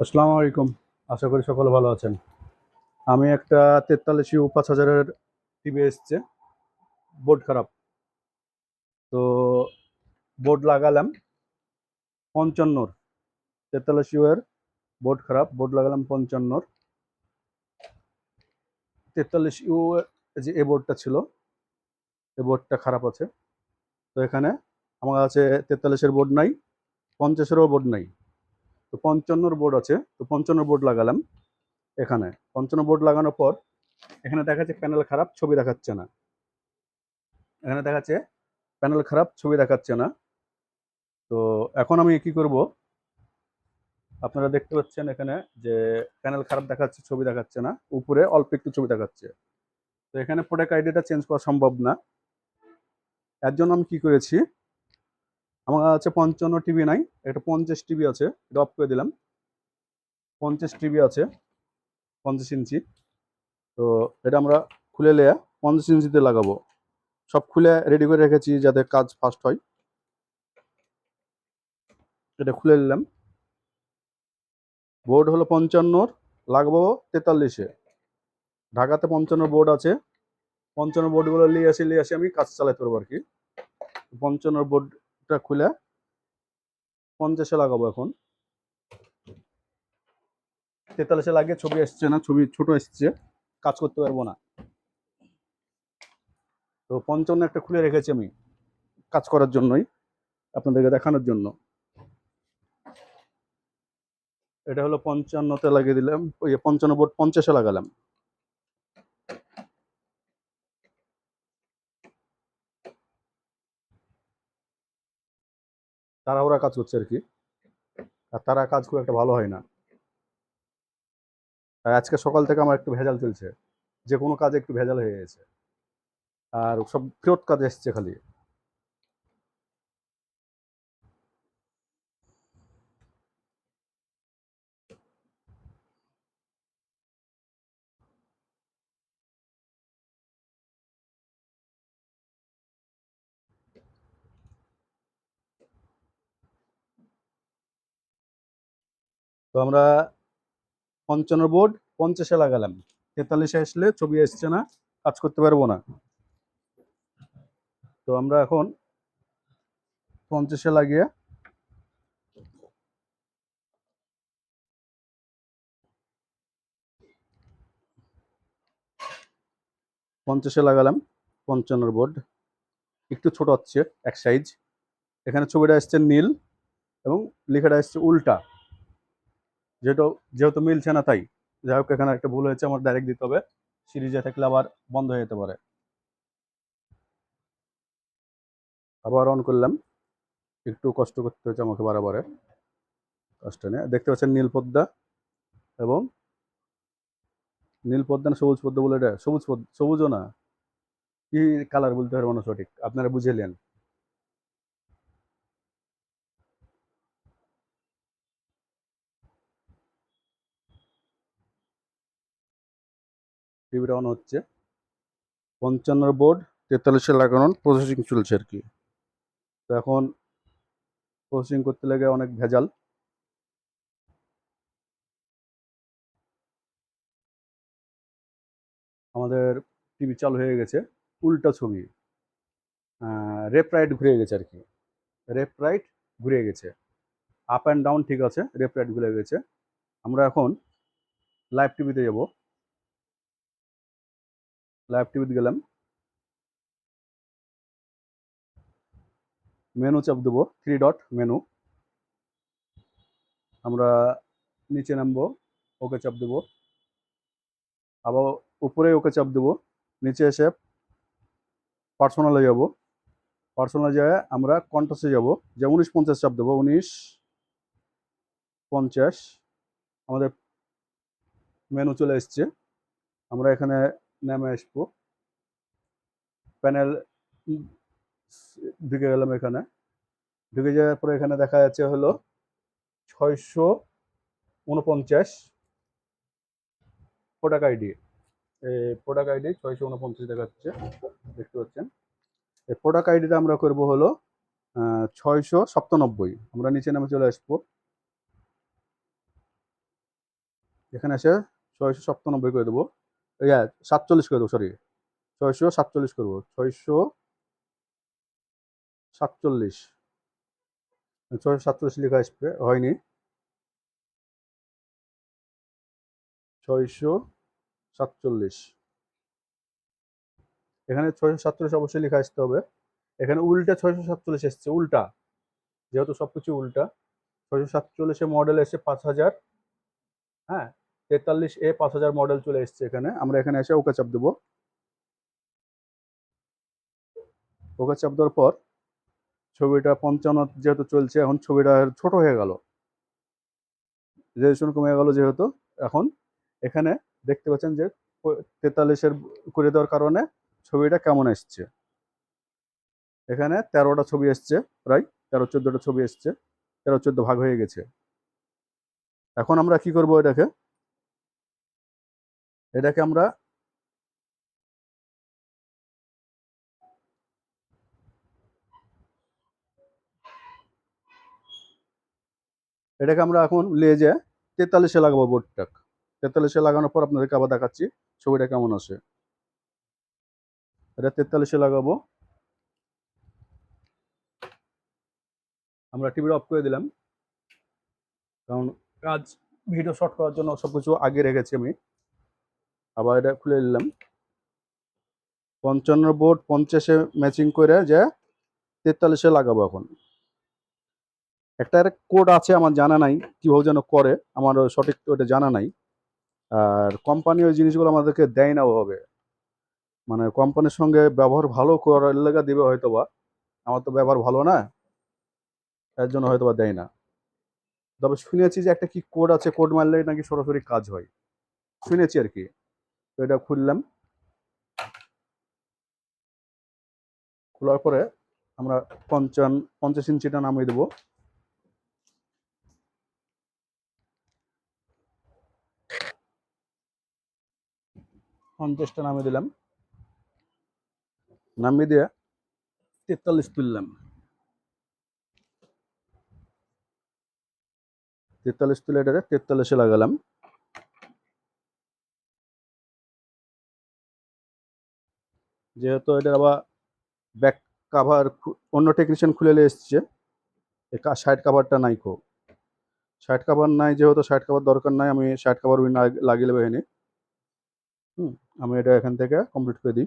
আসসালামু আলাইকুম। আশা করি সকলে ভালো আছেন। আমি একটা তেতাল্লিশ ইউ পাঁচ হাজারের টিভি এসছে, বোর্ড খারাপ। তো বোর্ড লাগালাম পঞ্চান্নর। তেতাল্লিশ ইউ এর বোর্ড খারাপ, বোর্ড লাগালাম পঞ্চান্নর। তেতাল্লিশ ইউ যে, এ বোর্ডটা ছিল, এ বোর্ডটা খারাপ আছে। তো এখানে আমার কাছে তেতাল্লিশের বোর্ড নাই, পঞ্চাশেরও বোর্ড নাই। তো পঞ্চান্নর বোর্ড আছে, তো পঞ্চান্ন বোর্ড লাগালাম এখানে। পঞ্চান্ন বোর্ড লাগানোর পর এখানে দেখাচ্ছে প্যানেল খারাপ, ছবি দেখাচ্ছে না। এখানে দেখাচ্ছে প্যানেল খারাপ, ছবি দেখাচ্ছে না। তো এখন আমি কি করব? আপনারা দেখতে পাচ্ছেন এখানে যে প্যানেল খারাপ দেখাচ্ছে, ছবি দেখাচ্ছে না। উপরে অল্প একটু ছবি দেখাচ্ছে। তো এখানে প্রোডাক্ট আইডিটা চেঞ্জ করা সম্ভব না। এর জন্য আমি কি করেছি? আমার কাছে পঞ্চান্ন টিভি নাই একটা পঞ্চাশ টিভি আছে এটা অফ করে দিলাম। পঞ্চাশ টিভি আছে, পঞ্চাশ ইঞ্চি। তো এটা আমরা খুলে নিয়ে পঞ্চাশ ইঞ্চিতে লাগাবো। সব খুলে রেডি করে রেখেছি যাতে কাজ ফাস্ট হয়। এটা খুলে নিলাম। বোর্ড হলো পঞ্চান্নর, লাগবো তেতাল্লিশে। ঢাকাতে পঞ্চান্ন বোর্ড আছে। পঞ্চান্ন বোর্ডগুলো নিয়ে আসি নিয়ে আসি আমি কাজ চালাতে পারব আর কি। পঞ্চান্ন বোর্ডটা খুলে পঞ্চাশে লাগাবো এখন। তেতাল্লিশে লাগিয়ে ছবি আসছে না, ছবি ছোট এসছে, কাজ করতে পারব না। তো পঞ্চান্ন একটা খুলে রেখেছি আমি কাজ করার জন্যই, আপনাদেরকে দেখানোর জন্য। এটা হলো পঞ্চান্নতে লাগিয়ে দিলাম, ওই পঞ্চান্ন বোর্ড পঞ্চাশে লাগালাম। তাড়াহুড়া কাজ করছে আর কি। আর তারা কাজ খুব একটা ভালো হয় না। আর আজকে সকাল থেকে আমার একটু ভেজাল চলছে। যে কোনো কাজে একটু ভেজাল হয়ে গেছে। আর সব ফেরত কাজ এসছে খালি। তো আমরা পঞ্চান্ন বোর্ড, পঞ্চাশে লাগালাম। তেতাল্লিশে আসলে ছবি আসছে না, কাজ করতে পারব না। তো আমরা এখন পঞ্চাশে লাগিয়ে পঞ্চাশে লাগালাম পঞ্চান্নর বোর্ড। একটু ছোট হচ্ছে, এক সাইজ এখানে ছবিটা আসছে নীল এবং লেখাটা আসছে উল্টা। যেহেতু যেহেতু মিলছে না তাই। যাই হোক, এখানে একটা ভুল হয়েছে, আমার ডাইরেক্ট দিতে হবে। সিরিজে থাকলে আবার বন্ধ হয়ে যেতে পারে। আবার অন করলাম। একটু কষ্ট করতে হচ্ছে আমাকে বারে কষ্ট নিয়ে। দেখতে পাচ্ছেন নীল পদ্মা এবং নীল পদ্মা না সবুজ পদ্মা বলে এটা? সবুজ সবুজও না। কি কালার বলতে পারব না সঠিক? আপনারা বুঝেলেন টিভিটা অন হচ্ছে। পঞ্চান্ন বোর্ড, তেতাল্লিশে লাগানোর প্রসেসিং চলছে আর কি। তো এখন প্রসেসিং করতে লাগে অনেক ভেজাল। আমাদের টিভি চালু হয়ে গেছে, উল্টা ছবি। রেপ রাইট ঘুরে গেছে আর কি। রেপ রাইট ঘুরে গেছে। আপ অ্যান্ড ডাউন ঠিক আছে রেপ রাইট ঘুরে গেছে। আমরা এখন লাইভ টিভিতে যাব। লাইভ টিভিতে গেলাম। মেনু চাপ দেবো থ্রি ডট মেনু আমরা নিচে নামবো, ওকে চাপ দেবো। আবার উপরে ওকে চাপ দেবো, নিচে এসে পার্সোনালে যাব। পার্সোনাল যায়, আমরা কন্টাসে যাব। যে উনিশ পঞ্চাশ চাপ দেবো, উনিশ পঞ্চাশ। আমাদের মেনু চলে এসছে। আমরা এখানে নেমে আসব। প্যানেল ঢুকে গেলাম এখানে। ঢুকে যাওয়ার পরে এখানে দেখা যাচ্ছে হলো ছয়শো উনপঞ্চাশ প্রোডাক্ট আইডি। প্রোডাক্ট আইডি ছয়শো উনপঞ্চাশ দেখাচ্ছে, দেখতে পাচ্ছেন। এই প্রোডাক্ট আইডিটা আমরা করব হলো ছয়শো সপ্তানব্বই। আমরা নিচে নামে চলে আসব। এখানে এসে ছয়শো সপ্তানব্বই করে দেবো। সাতচল্লিশ করে দেবো সরি ছয়শো সাতচল্লিশ করব। ছয়শো সাতচল্লিশ। ছয়শো সাতচল্লিশ লেখা আসবে, হয়নি। ছয়শো সাতচল্লিশ। এখানে ছয়শো সাতচল্লিশ অবশ্যই লেখা আসতে হবে। এখানে উল্টা ছয়শো সাতচল্লিশ এসছে, উল্টা। যেহেতু সব কিছু উল্টা, ছয়শো সাতচল্লিশে মডেল এসে পাঁচ হাজার হ্যাঁ তেতাল্লিশ এ পাঁচ হাজার মডেল চলে এসছে এখানে। আমরা এখানে এসে ওকে চাপ দেবো। ওকে চাপ দেওয়ার পর ছবিটা পঞ্চান্ন যেহেতু চলছে, এখন ছবিটা ছোট হয়ে গেল। রেজুলেশন কমে গেল যেহেতু, এখন এখানে দেখতে পাচ্ছেন যে তেতাল্লিশের করে দেওয়ার কারণে ছবিটা কেমন এসছে। এখানে তেরোটা ছবি এসছে, প্রায় তেরো চোদ্দোটা ছবি এসছে, তেরো চোদ্দ ভাগ হয়ে গেছে। এখন আমরা কি করব এটাকে? এটাকে আমরা এটাকে আমরা এখন লেজে তেতাল্লিশে লাগাবো বোর্ডটা তেতাল্লিশে লাগানোর পর আপনাদেরকে আবার দেখাচ্ছি, ছবিটা কেমন আসে এটা তেতাল্লিশে লাগাবো। আমরা টিভিটা অফ করে দিলাম। কারণ কাজ, ভিডিও শর্ট করার জন্য সব কিছু আগে রেখেছি আমি। আবার এটা খুলে নিলাম। পঞ্চান্ন বোর্ড পঞ্চাশে ম্যাচিং করে যে তেতাল্লিশে লাগাবো এখন। একটা কোড আছে আমার জানা নাই, কীভাবে যেন করে, আমার সঠিক ওটা জানা নাই। আর কোম্পানি ওই জিনিসগুলো আমাদেরকে দেয় না ওভাবে। মানে কোম্পানির সঙ্গে ব্যবহার ভালো করার লেগা দিবে হয়তো বা আমার তো ব্যবহার ভালো না, তার জন্য হয়তো বা দেয় না। তবে শুনেছি যে একটা কি কোড আছে কোড মারলে নাকি সরাসরি কাজ হয়। শুনেছি আর কি। তো এটা খুললাম। খোলার পরে আমরা পঞ্চান, পঞ্চাশ ইঞ্চিটা নামিয়ে দেবো। পঞ্চাশটা নামিয়ে দিলাম। নামিয়ে দিয়ে তেতাল্লিশ তুললাম। তেতাল্লিশ তুলে এটাকে তেতাল্লিশে লাগালাম। যেহেতু এটা আবার ব্যাক কাভার অন্য টেকনিশিয়ান খুলে এসছে। সাইড কাভারটা নাই খো সাইড কাভার নাই, যেহেতু সাইড কাভার দরকার নাই, আমি সাইড কাভার লাগিয়ে নেব এখানে। হুম, আমি এটা এখান থেকে কমপ্লিট করে দিই।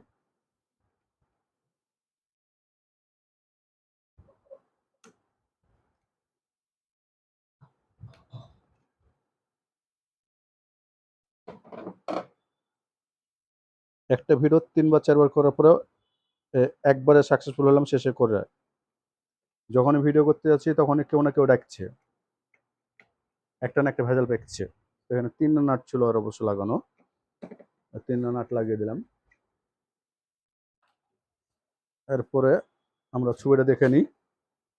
একটা ভিডিও তিনবার, চারবার করার পরে একবারে সাকসেসফুল হলাম, শেষে করে যখনই ভিডিও করতে যাচ্ছি, তখনই কেউ না কেউ ডাকছে। একটা না একটা ভেজাল পেকছে। এখানে তিন নাট ছিল আর অবশ্য লাগানো। তিন নাট লাগিয়ে দিলাম। এরপরে আমরা ছবিটা দেখে নিই,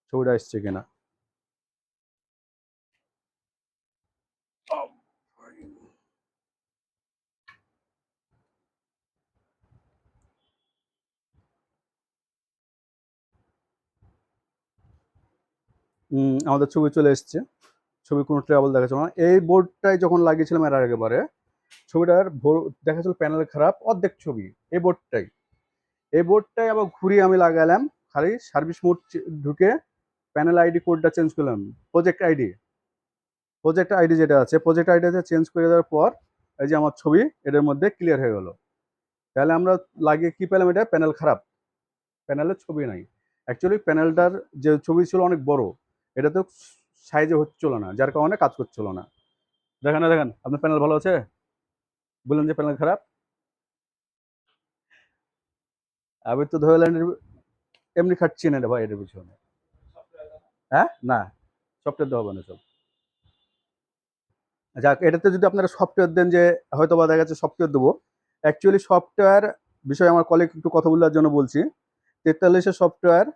ছবিটা এসছে কিনা। আমাদের ছবি চলে এসছে। ছবি কোনো ট্রাভেল দেখাচ্ছে না। এই বোর্ডটাই যখন লাগিয়েছিলাম এর আগেবারে ছবিটার ভোর, দেখাচ্ছিল প্যানেল খারাপ, অর্ধেক ছবি। এই বোর্ডটাই এই বোর্ডটাই আবার ঘুরিয়ে আমি লাগালাম, খালি সার্ভিস মোড ঢুকে প্যানেল আইডি কোডটা চেঞ্জ করলাম। প্রজেক্ট আইডি প্রজেক্ট আইডি যেটা আছে প্রজেক্ট আইডিতে চেঞ্জ করে দেওয়ার পর, এই যে আমার ছবি, এটার মধ্যে ক্লিয়ার হয়ে গেল। তাহলে আমরা লাগিয়ে কী পেলাম এটা? প্যানেল খারাপ। প্যানেলের ছবি নাই। অ্যাকচুয়ালি প্যানেলটার যে ছবি ছিল অনেক বড়। এটা তো সাইজে হচ্ছিল না, যার কারণে কাজ করছিল না। দেখেন না দেখেন, আপনার প্যানেল ভালো আছে? বললেন যে প্যানেল খারাপ? আমি তো ধরে এমনি খাটছি না ভাই এটার পিছনে। হ্যাঁ? না সফটওয়্যার দেওয়া হবে না সব। যাক, এটাতে যদি আপনারা সফটওয়্যার দেন যে হয়তো বা দেখা যাচ্ছে সফটওয়্যার দেবো। অ্যাকচুয়ালি সফটওয়্যার বিষয়ে আমার কলিগ একটু কথা বলার জন্য বলছি। তেতাল্লিশের সফটওয়্যার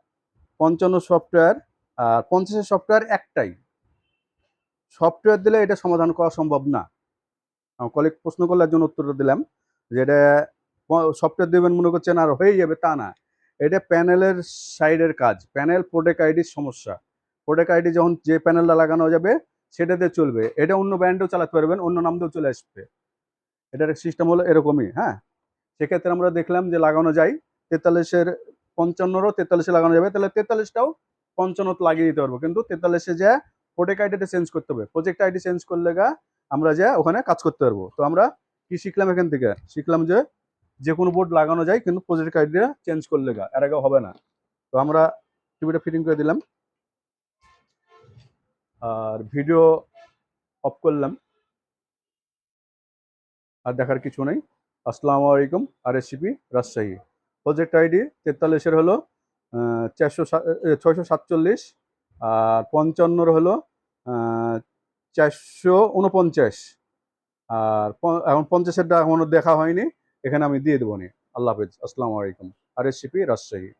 পঞ্চান্ন সফটওয়্যার আর পঞ্চাশের সফটওয়্যার একটাই। সফটওয়্যার দিলে এটা সমাধান করা সম্ভব না। কলিগ প্রশ্ন করলে জন্য উত্তরটা দিলাম যে এটা সফটওয়্যার দেবেন মনে করছেন আর হয়ে যাবে তা না। এটা প্যানেলের সাইডের কাজ। প্যানেল প্রোডেক্ট আইডির সমস্যা। প্রোডেক্ট আইডি যখন যে প্যানেলটা লাগানো যাবে সেটাতে চলবে। এটা অন্য ব্র্যান্ডেও চালাতে পারবেন, অন্য নাম চলে আসবে। এটার সিস্টেম হলো এরকমই হ্যাঁ? সেক্ষেত্রে আমরা দেখলাম যে লাগানো যায়, তেতাল্লিশের পঞ্চান্নরও তেতাল্লিশে লাগানো যাবে, তাহলে তেতাল্লিশটাও পঞ্চান্নত লাগিয়ে দিতে পারব। কিন্তু তেতাল্লিশে যে প্রোটেক্ট আইডিটা চেঞ্জ করতে হবে প্রজেক্ট আইডি চেঞ্জ করলে গা আমরা যে ওখানে কাজ করতে পারব। তো আমরা কি শিখলাম এখান থেকে? শিখলাম যে যে কোনো বোর্ড লাগানো যায়, কিন্তু প্রজেক্ট আইডিয়া চেঞ্জ করলে গা, এর আগে হবে না। তো আমরা টিভিটা ফিটিং করে দিলাম। আর ভিডিও অফ করলাম। আর দেখার কিছু নেই। আসসালামু আলাইকুম, R ACP Rajshahi. Project ID তেতাল্লিশের হলো চারশো ছয়শো সাতচল্লিশ, আর পঞ্চান্নর হলো চারশো উনপঞ্চাশ। আর এখন পঞ্চাশেরটা এখনও দেখা হয়নি, এখানে আমি দিয়ে দেবো নি। আল্লাহ হাফিজ। আসসালামু আলাইকুম। R ACP Rajshahi.